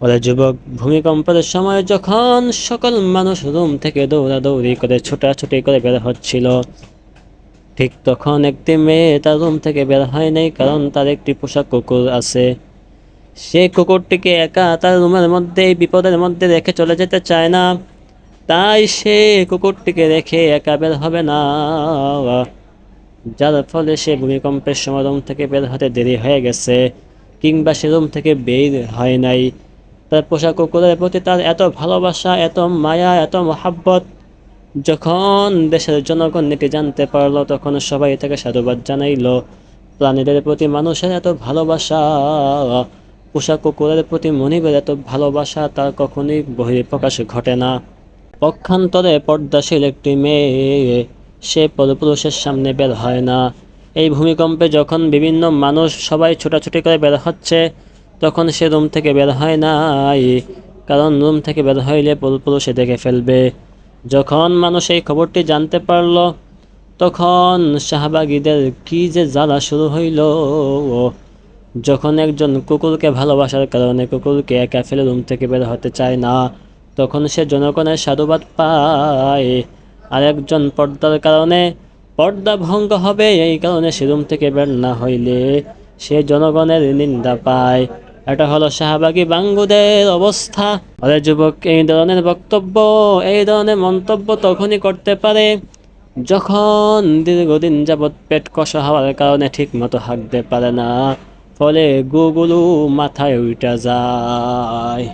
ওরা যুবক ভূমিকম্পের সময় যখন সকল মানুষ রুম থেকে দৌড়াদৌড়ি করে ছোটাছুটি করে বের হচ্ছিল, ঠিক তখন একটি মেয়ে তার রুম থেকে বের হয় নাই কারণ তার একটি পোষা কুকুর আছে। সে কুকুরটিকে একা তার রুমের মধ্যে, বিপদের মধ্যে রেখে চলে যেতে চায় না। তাই সে কুকুরটিকে রেখে একা বের হবে না। যার ফলে সে ভূমিকম্পের সময় রুম থেকে বের হতে দেরি হয়ে গেছে, কিংবা সে রুম থেকে বের হয় নাই। তার পোষা কুকুরের প্রতি তার এত ভালোবাসা, এত মায়া, এত মহাব্বত। যখন দেশের জনগণ এটি জানতে পারল, তখন সবাই তাকে সাধুবাদ জানাইল। প্রাণীদের প্রতি মানুষের এত ভালোবাসা পোষা কুকুরের প্রতি মনিবের এত ভালোবাসা তার কখনোই বহিঃপ্রকাশ ঘটে না। পক্ষান্তরে পর্দাশীল একটি মেয়ে, সে পরপুরুষের সামনে বের হয় না। এই ভূমিকম্পে যখন বিভিন্ন মানুষ সবাই ছোটাছুটি করে বের হচ্ছে তখন সে রুম থেকে বের হয় নাই, কারণ রুম থেকে বের হইলে পরপুরুষে দেখে ফেলবে। যখন মানুষ এই খবরটি জানতে পারল, তখন শাহবাগীদের কি যে জ্বালা শুরু হইল। যখন একজন কুকুরকে ভালোবাসার কারণে কুকুরকে একা ফেলে রুম থেকে বের হতে চায় না, তখন সে জনগণের সাধুবাদ পায়। আর একজন পর্দার কারণে পর্দা ভঙ্গ হবে, এই কারণে সে রুম থেকে বের না হইলে সে জনগণের নিন্দা পায়। এটা হলো শাহবাগী বাঙ্গুদের অবস্থা। আরে যুবক, এই ধরনের বক্তব্য, এই ধরনের মন্তব্য তখনই করতে পারে যখন দীর্ঘদিন যাবৎ পেট কষা হওয়ার কারণে ঠিক মতো হাঁকতে পারে না। ফলে গুগুলু মাথায় উইটা যায়।